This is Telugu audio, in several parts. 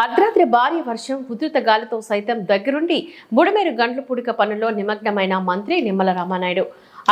అర్ధరాత్రి భారీ వర్షం ఉధృత గాలితో సైతం దగ్గరుండి బుడమేరు గండ్ల పుడిక పనుల్లో నిమగ్నమైన మంత్రి నిమ్మల రామానాయుడు.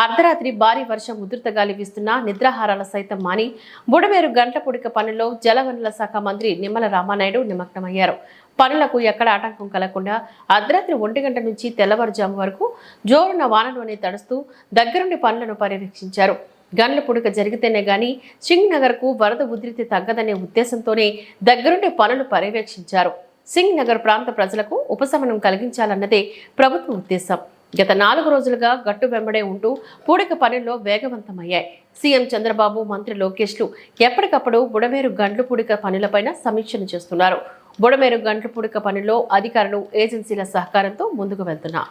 అర్ధరాత్రి భారీ వర్షం ఉధృత గాలి వీస్తున్నా నిద్రాహారాల సైతం మాని బుడమేరు గంటల పుడిక పనుల్లో జలవనరుల శాఖ మంత్రి నిమ్మల రామానాయుడు నిమగ్నమయ్యారు. పనులకు ఎక్కడ ఆటంకం కలగకుండా అర్ధరాత్రి ఒంటి గంట నుంచి తెల్లవారుజాము వరకు జోరున వానలోనే తడుస్తూ దగ్గరుండి పనులను పర్యవేక్షించారు. గన్ల పుడక జరిగితేనే గాని సింగ్ నగర్కు వరద ఉధృతి తగ్గదనే ఉద్దేశంతోనే దగ్గరుండి పనులు పర్యవేక్షించారు. సింగ్ నగర్ ప్రాంత ప్రజలకు ఉపశమనం కలిగించాలన్నదే ప్రభుత్వ ఉద్దేశం. గత నాలుగు రోజులుగా గట్టు వెంబడే ఉంటూ పూడిక పనుల్లో వేగవంతమయ్యాయి. సీఎం చంద్రబాబు మంత్రి లోకేష్లు ఎప్పటికప్పుడు బుడమేరు గండ్లు పూడిక పనులపైన సమీక్షలు చేస్తున్నారు. బుడమేరు గండ్లు పూడిక పనుల్లో అధికారులు ఏజెన్సీల సహకారంతో ముందుకు వెళ్తున్నారు.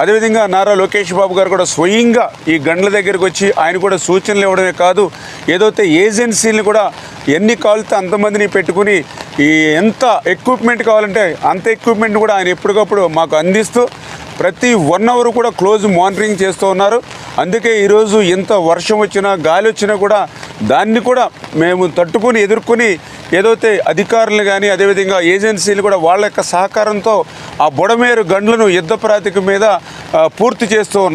అదేవిధంగా నారా లోకేష్ బాబు గారు కూడా స్వయంగా ఈ గండ్ల దగ్గరికి వచ్చి ఆయన కూడా సూచనలు ఇవ్వడమే కాదు ఏదైతే ఏజెన్సీని కూడా ఎన్ని కావాలితే అంతమందిని పెట్టుకుని ఈ ఎంత ఎక్విప్మెంట్ కావాలంటే అంత ఎక్విప్మెంట్ కూడా ఆయన ఎప్పటికప్పుడు మాకు అందిస్తూ ప్రతి వన్ అవర్ కూడా క్లోజ్ మానిటరింగ్ చేస్తూ ఉన్నారు. అందుకే ఈరోజు ఎంత వర్షం వచ్చినా గాలి వచ్చినా కూడా దాన్ని కూడా మేము తట్టుకొని ఎదుర్కొని ఏదైతే అధికారులు కానీ అదేవిధంగా ఏజెన్సీలు కూడా వాళ్ళ యొక్క సహకారంతో ఆ బుడమేరు గండ్లను యుద్ధ ప్రాతిక మీద పూర్తి చేస్తూ ఉన్నాం.